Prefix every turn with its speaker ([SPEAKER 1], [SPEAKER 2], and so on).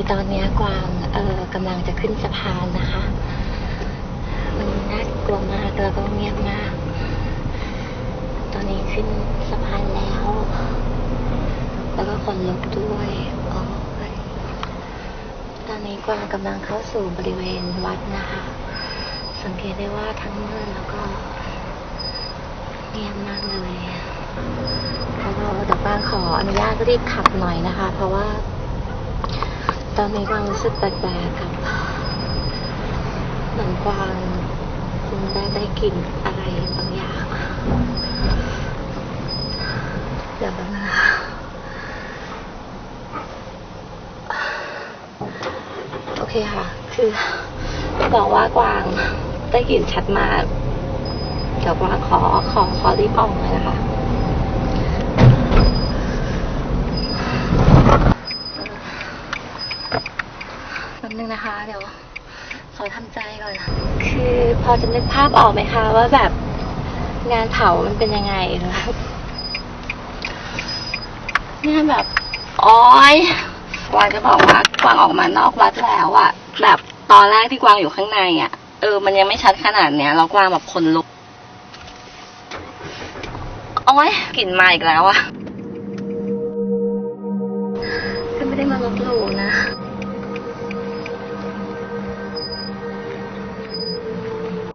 [SPEAKER 1] คือตอนนี้กวางเออกำลังจะขึ้นสะพานนะคะ มันน่ากลัวมากแล้วก็เงียบมาก ตอนนี้ขึ้นสะพานแล้ว แล้วก็คนลุกด้วยอตอนนี้กวางกำลังเข้าสู่บริเวณวัดนะคะ สังเกตได้ว่าทั้งมืดแล้วก็เงียบมากเลยแล้วเดี๋ยวกวางขออนุญาตรีบขับหน่อยนะคะ เพราะว่า ตอนนี้วางรู้สึกแปลกๆกับเหมือนกวางคงได้ได้กลิ่นอะไรบางอย่างเดี๋ยวนะโอเคค่ะ คือบอกว่ากวางได้กลิ่นชัดมาก เดี๋ยวกวางขอขอขอรีบออกเลยนะคะ แป๊บนึงนะคะ เดี๋ยวขอทำใจก่อน คือพอจะนึกภาพออกไหมคะ ว่าแบบงานเผามันเป็นยังไงนะเนี่ยแบบอ้อยกวางจะบอกว่ากวางออกมานอกวัดแล้วอะแบบตอนแรกที่กวางอยู่ข้างในอะเออ มันยังไม่ชัดขนาดเนี้ยแล้วกวางแบบคนลุกโอ้ยกลิ่นมาอีกแล้วอะก็ไม่ได้มาลบหลู่นะ